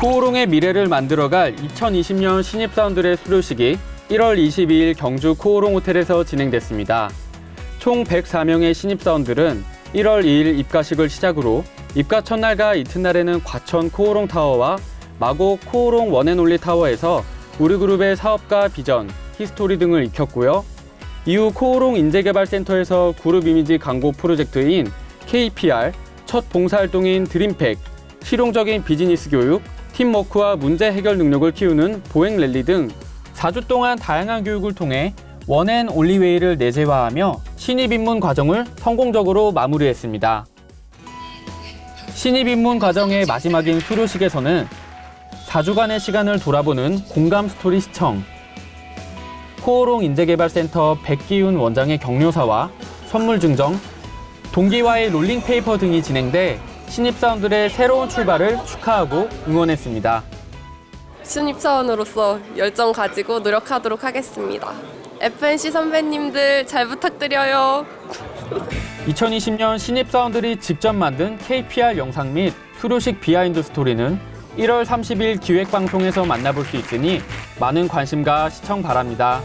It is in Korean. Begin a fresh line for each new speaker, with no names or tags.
코오롱의 미래를 만들어갈 2020년 신입사원들의 수료식이 1월 22일 경주 코오롱 호텔에서 진행됐습니다. 총 104명의 신입사원들은 1월 2일 입가식을 시작으로 입가 첫날과 이튿날에는 과천 코오롱 타워와 마곡 코오롱 원앤올리 타워에서 우리 그룹의 사업과 비전, 히스토리 등을 익혔고요. 이후 코오롱 인재개발센터에서 그룹 이미지 광고 프로젝트인 KPR, 첫 봉사활동인 드림팩, 실용적인 비즈니스 교육, 팀워크와 문제 해결 능력을 키우는 보행 랠리 등 4주 동안 다양한 교육을 통해 원앤 올리웨이를 내재화하며 신입 입문 과정을 성공적으로 마무리했습니다. 신입 입문 과정의 마지막인 수료식에서는 4주간의 시간을 돌아보는 공감 스토리 시청, 코오롱 인재개발센터 백기훈 원장의 격려사와 선물 증정, 동기와의 롤링페이퍼 등이 진행돼 신입사원들의 새로운 출발을 축하하고 응원했습니다.
신입사원으로서 열정 가지고 노력하도록 하겠습니다. FNC 선배님들 잘 부탁드려요.
2020년 신입사원들이 직접 만든 KPR 영상 및 수료식 비하인드 스토리는 1월 30일 기획방송에서 만나볼 수 있으니 많은 관심과 시청 바랍니다.